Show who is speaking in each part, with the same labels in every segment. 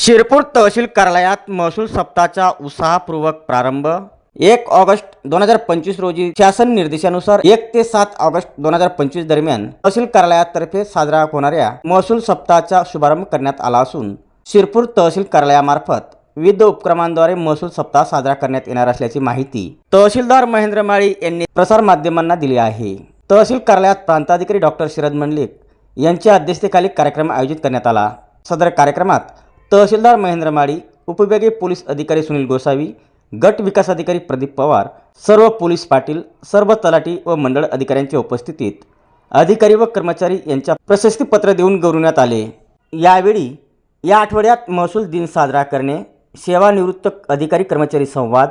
Speaker 1: शिरपूर तहसील कार्यालयात महसूल सप्ताहाचा उत्साहपूर्वक प्रारंभ. एक ऑगस्ट दोन हजार पंचवीस रोजी शासन निर्देशानुसार एक ते सात ऑगस्ट दोन हजार पंचवीस दरम्यान तहसील कार्यालयातर्फे साजरा होणाऱ्या महसूल सप्ताहाचा शुभारंभ करण्यात आला असून शिरपूर तहसील कार्यालयामार्फत विविध उपक्रमांद्वारे महसूल सप्ताह साजरा करण्यात येणार असल्याची माहिती तहसीलदार महेंद्र माळी यांनी प्रसारमाध्यमांना दिली आहे. तहसील कार्यालयात प्रांताधिकारी डॉक्टर शरद मंडलिक यांच्या अध्यक्षतेखाली कार्यक्रम आयोजित करण्यात आला. सदर कार्यक्रमात तहसीलदार महेंद्र माळी उपविभागीय पोलीस अधिकारी सुनील गोसावी गट विकास अधिकारी प्रदीप पवार सर्व पोलीस पाटील सर्व तलाठी व मंडळ अधिकाऱ्यांच्या उपस्थितीत अधिकारी व कर्मचारी यांच्या प्रशस्तीपत्र देऊन गौरवण्यात आले. यावेळी या आठवड्यात महसूल दिन साजरा करणे सेवानिवृत्त अधिकारी कर्मचारी संवाद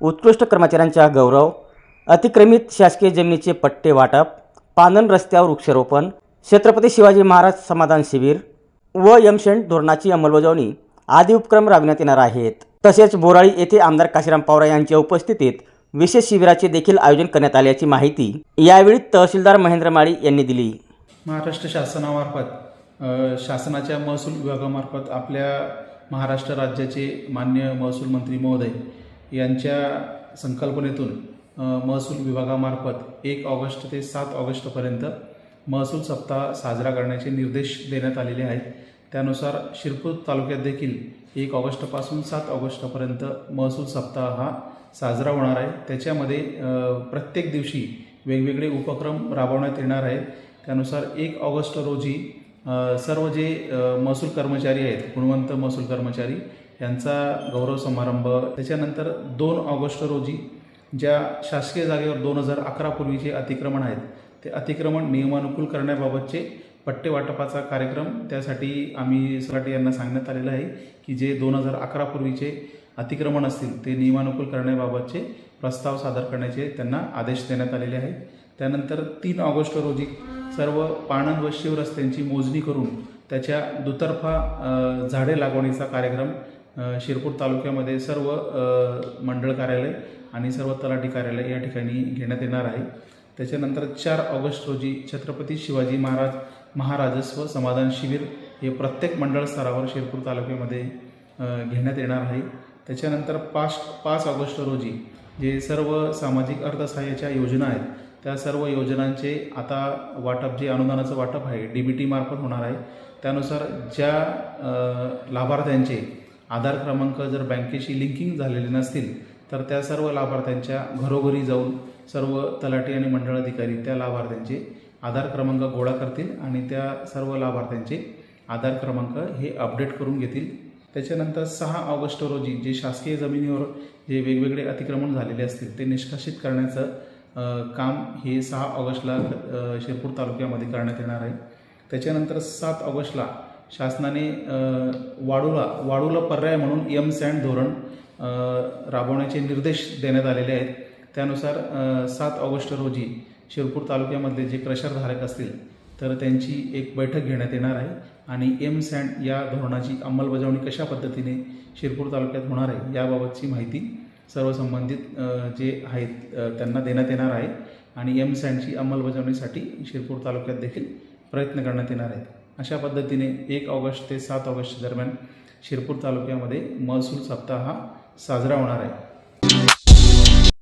Speaker 1: उत्कृष्ट कर्मचाऱ्यांचा गौरव अतिक्रमित शासकीय जमिनीचे पट्टे वाटप पानन रस्त्यावर वृक्षारोपण छत्रपती शिवाजी महाराज समाधान शिबिर व यमशेंट धोरणाची अंमलबजावणी आदी उपक्रम राबविण्यात येणार आहेत. तसेच बोराळी येथे आमदार काशीराम पावरा यांच्या उपस्थितीत विशेष शिबिराचे देखील आयोजन करण्यात आल्याची माहिती यावेळी तहसीलदार महेंद्र माळी यांनी दिली.
Speaker 2: महाराष्ट्र शासनामार्फत शासनाच्या महसूल विभागामार्फत आपल्या महाराष्ट्र राज्याचे मान्य महसूल मंत्री महोदय यांच्या संकल्पनेतून महसूल विभागामार्फत एक ऑगस्ट ते सात ऑगस्टपर्यंत महसूल सप्ताह साजरा करण्याचे निर्देश देण्यात आलेले आहेत. त्यानुसार शिरपूर तालुक्यात देखील एक ऑगस्टपासून सात ऑगस्टपर्यंत महसूल सप्ताह हा साजरा होणार आहे. त्याच्यामध्ये प्रत्येक दिवशी वेगवेगळे उपक्रम राबवण्यात येणार आहेत. त्यानुसार एक ऑगस्ट रोजी सर्व जे महसूल कर्मचारी आहेत गुणवंत महसूल कर्मचारी यांचा गौरव समारंभ त्याच्यानंतर दोन ऑगस्ट रोजी ज्या शासकीय जागेवर दोन हजार अकरा पूर्वीचे अतिक्रमण आहेत ते अतिक्रमण नियमानुकूल करण्याबाबतचे पट्टे वाटपाचा कार्यक्रम त्यासाठी आम्ही सराटे यांना सांगण्यात आलेलं आहे की जे दोन हजार अकरा पूर्वीचे अतिक्रमण असतील ते नियमानुकूल करण्याबाबतचे प्रस्ताव सादर करण्याचे त्यांना आदेश देण्यात आलेले आहेत. त्यानंतर तीन ऑगस्ट रोजी सर्व पाणंद व शिव रस्त्यांची मोजणी करून त्याच्या दुतर्फा झाडे लागवणीचा कार्यक्रम शिरपूर तालुक्यामध्ये सर्व मंडळ कार्यालय आणि सर्व तलाठी कार्यालय या ठिकाणी घेण्यात येणार आहे. त्याच्यानंतर चार ऑगस्ट रोजी छत्रपती शिवाजी महाराज महाराजस्व समाधान शिबिर हे प्रत्येक मंडळ स्तरावर शिरपूर तालुक्यामध्ये घेण्यात येणार आहे. त्याच्यानंतर पाच पाच ऑगस्ट रोजी जे सर्व सामाजिक अर्थसहाय्याच्या योजना आहेत त्या सर्व योजनांचे आता वाटप जे अनुदानाचं वाटप आहे डी बी टी मार्फत होणार आहे. त्यानुसार ज्या लाभार्थ्यांचे आधार क्रमांक जर बँकेशी लिंकिंग झालेले नसतील तर त्या सर्व लाभार्थ्यांच्या घरोघरी जाऊन सर्व तलाठी आणि मंडळ अधिकारी त्या लाभार्थ्यांचे आधार क्रमांक गोळा करतील आणि त्या सर्व लाभार्थ्यांचे आधार क्रमांक हे अपडेट करून घेतील. त्याच्यानंतर सहा ऑगस्ट रोजी जे शासकीय जमिनीवर जे वेगवेगळे अतिक्रमण झालेले असतील ते निष्कासित करण्याचं काम हे सहा ऑगस्टला शिरपूर तालुक्यामध्ये करण्यात येणार आहे. त्याच्यानंतर सात ऑगस्टला शासनाने वाडूला वाडूला पर्याय म्हणून एम सँड धोरण राबवण्याचे निर्देश देण्यात आलेले आहेत. त्यानुसार सात ऑगस्ट रोजी शिरपूर तालुक्यामधले जे क्रशरधारक असतील तर त्यांची एक बैठक घेण्यात येणार आहे आणि एम सँड या धोरणाची अंमलबजावणी कशा पद्धतीने शिरपूर तालुक्यात होणार आहे याबाबतची माहिती सर्व संबंधित जे आहेत त्यांना देण्यात येणार आहे आणि एम सँडची अंमलबजावणीसाठी शिरपूर तालुक्यात देखील प्रयत्न करण्यात येणार आहेत. अशा पद्धतीने एक ऑगस्ट ते सात ऑगस्ट दरम्यान शिरपूर तालुक्यामध्ये महसूल सप्ताह हा साजरा होणार आहे.